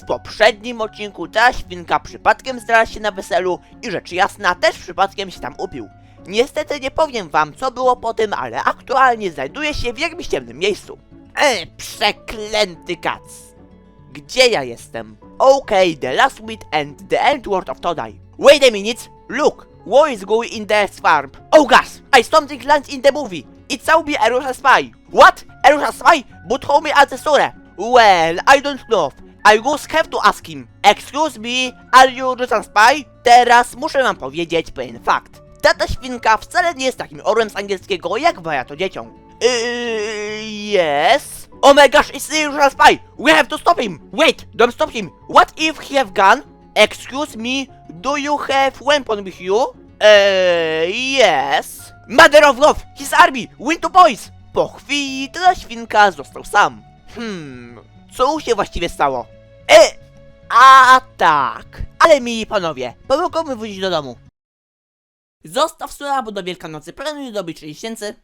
W poprzednim odcinku ta świnka przypadkiem znalazła się na weselu i rzecz jasna też przypadkiem się tam upił. Niestety nie powiem wam co było po tym, ale aktualnie znajduje się w jakimś ciemnym miejscu. E, przeklęty kac. Gdzie ja jestem? Okay, the last wheat and the end word of Todai. Wait a minute, look, what is going in the farm? Oh gosh, I something lands in the movie. It shall be a Russian spy. What? A Russian spy? But how me as a story? Well, I don't know. I just have to ask him. Excuse me, are you Russian spy? Teraz muszę wam powiedzieć pewien fakt. Tata świnka wcale nie jest takim orłem z angielskiego, jak waja to dzieciom. Yy, yes. Oh my gosh, it's the Russian spy! We have to stop him! Wait, don't stop him! What if he have gun? Excuse me, do you have weapon with you? Eee, yes. Mother of God, his army, win to boys! Po chwili tata świnka został sam. Hmm, co się właściwie stało? A tak. Ale mi panowie, pomogą mi wrócić do domu. Zostaw suba, bo do Wielkanocy planuję dobyć 6000.